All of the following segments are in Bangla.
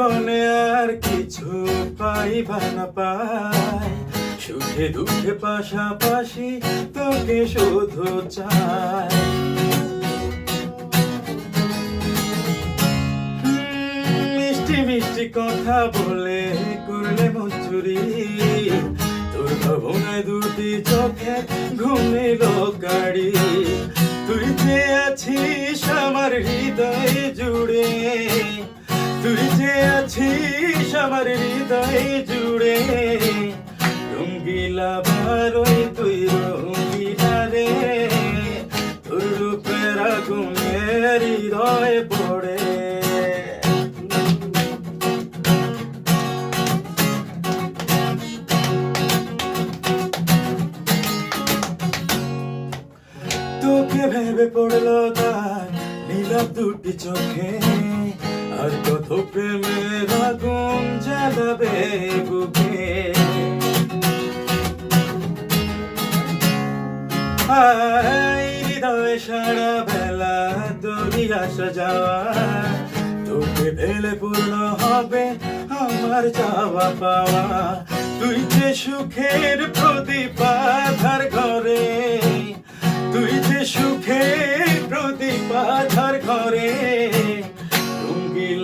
জীবনে আর কিছু পাইবা না পাই। সুখে দুঃখে পাশাপাশি তোকে শুধু চাই। মিষ্টি মিষ্টি কথা বলে করলে মঞ্জুরি তোর ভাবনায় দুটি চোখে ঘুমিল গাড়ি। আছিস আমার হৃদয় জুড়ে। রঙ্গিলা বারোই তুই রঙ্গিলা রে। তোর রূপের আগুনে পড়ে। তোকে ভেবে পড়ল তার নীলাপ দুটি চোখে। আর কত প্রেমের আগুন জ্বালাবে বুকে। হৃদয়ে সারা বেলা তোরই আসা যাওয়া, তোকে ভেলে পূর্ণ হবে আমার চাওয়া পাওয়া। তুই যে সুখের প্রদীপ আধার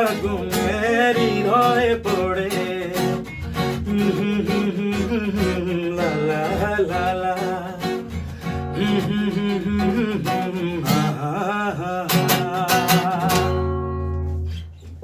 রূপের আগুনে হৃদয়ে পড়ে লা লা লা লা